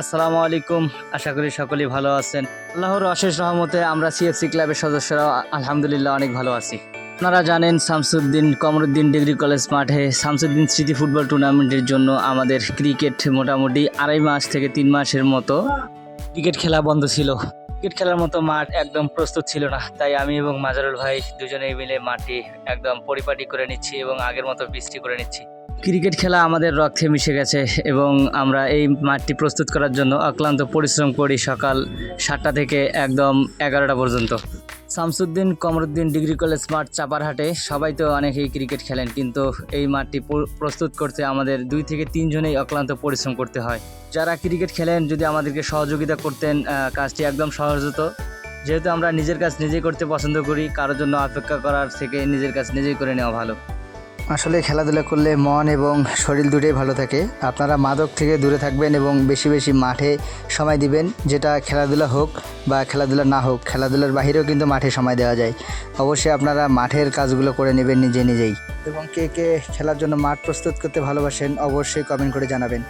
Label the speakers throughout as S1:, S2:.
S1: আসসালামু আলাইকুম। আশা করি সকলেই ভালো আছেন। আল্লাহর অশেষ রহমতে আমরা সিএফসি ক্লাবের সদস্যরা আলহামদুলিল্লাহ অনেক ভালো আছি। আপনারা জানেন শামসুদ্দিন কমরুদ্দিন ডিগ্রি কলেজ মাঠে শামসুদ্দিন স্মৃতি ফুটবল টুর্নামেন্টের জন্য আমাদের ক্রিকেট মোটামুটি আড়াই মাস থেকে তিন মাসের মতো ক্রিকেট খেলা বন্ধ ছিল। ক্রিকেট খেলার মতো মাঠ একদম প্রস্তুত ছিল না। তাই আমি এবং মাজারুল ভাই দুজনেই মিলে মাঠটি একদম পরিপাটি করে নিচ্ছি এবং আগের মতো বৃষ্টি করে নিচ্ছি। ক্রিকেট খেলা আমাদের রক্তে মিশে গেছে এবং আমরা এই মাঠটি প্রস্তুত করার জন্য অক্লান্ত পরিশ্রম করি সকাল সাতটা থেকে একদম এগারোটা পর্যন্ত। শামসুদ্দিন কমরুদ্দিন ডিগ্রি কলেজ মাঠ চাপারহাটে সবাই তো অনেকেই ক্রিকেট খেলেন, কিন্তু এই মাঠটি প্রস্তুত করতে আমাদের দুই থেকে তিনজনেই অক্লান্ত পরিশ্রম করতে হয়। যারা ক্রিকেট খেলেন, যদি আমাদেরকে সহযোগিতা করতেন কাজটি একদম সহজ হতো। যেহেতু আমরা নিজের কাজ নিজেই করতে পছন্দ করি, কারোর জন্য অপেক্ষা করার থেকে নিজের কাজ নিজেই করে নেওয়া ভালো।
S2: আসলে খেলাধুলা করলে মন এবং শরীর দুটোই ভালো থাকে। আপনারা মাদক থেকে দূরে থাকবেন এবং বেশি বেশি মাঠে সময় দিবেন, যেটা খেলাধুলা হোক বা খেলাধুলা না হোক, খেলাধুলার বাহিরেও কিন্তু মাঠে সময় দেওয়া যায়। অবশ্যই আপনারা মাঠের কাজগুলো করে নেবেন নিজে নিজেই। এবং কে কে খেলার জন্য মাঠ প্রস্তুত করতে ভালোবাসেন, অবশ্যই কমেন্ট করে জানাবেন।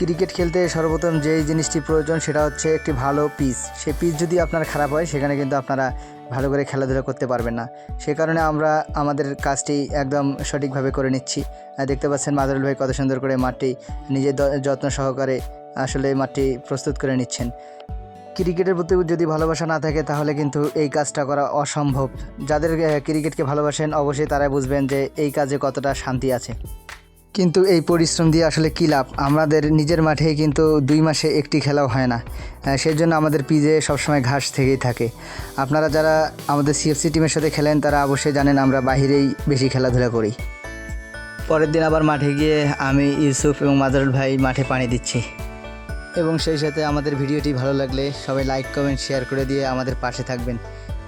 S2: ক্রিকেট খেলতে সর্বপ্রথম যেই জিনিসটি প্রয়োজন সেটা হচ্ছে একটি ভালো পিচ সে পিচ যদি আপনার খারাপ হয়, সেখানে কিন্তু আপনারা ভালো করে খেলাধুলা করতে পারবেন না। সে কারণে আমরা আমাদের কাজটি একদম সঠিকভাবে করে নিচ্ছি। দেখতে পাচ্ছেন মাদারুল ভাই কত সুন্দর করে মাঠটি নিজের যত্ন সহকারে আসলে মাঠটি প্রস্তুত করে নিচ্ছেন। ক্রিকেটের প্রতি যদি ভালোবাসা না থাকে, তাহলে কিন্তু এই কাজটা করা অসম্ভব। যাদের ক্রিকেটকে ভালোবাসেন, অবশ্যই তারা বুঝবেন যে এই কাজে কতটা শান্তি আছে। কিন্তু এই পরিশ্রম দিয়ে আসলে কী লাভ? আমাদের নিজের মাঠেই কিন্তু দুই মাসে একটি খেলাও হয় না। সেই জন্য আমাদের পিজে সবসময় ঘাস থেকেই থাকে। আপনারা যারা আমাদের সিএফসি টিমের সাথে খেলেন, তারা অবশ্যই জানেন আমরা বাহিরেই বেশি খেলাধুলা করি। পরের দিন আবার মাঠে গিয়ে আমি ইউসুফ এবং মাজারুল ভাই মাঠে পানি দিচ্ছি। এবং সেই সাথে আমাদের ভিডিওটি ভালো লাগলে সবাই লাইক কমেন্ট শেয়ার করে দিয়ে আমাদের পাশে থাকবেন।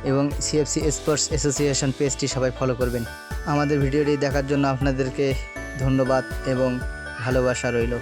S2: এবং সিএফসি স্পোর্টস অ্যাসোসিয়েশন পেজটি সবাই ফলো করবেন। আমাদের ভিডিওটি দেখার জন্য আপনাদেরকে ধন্যবাদ এবং ভালোবাসা রইল।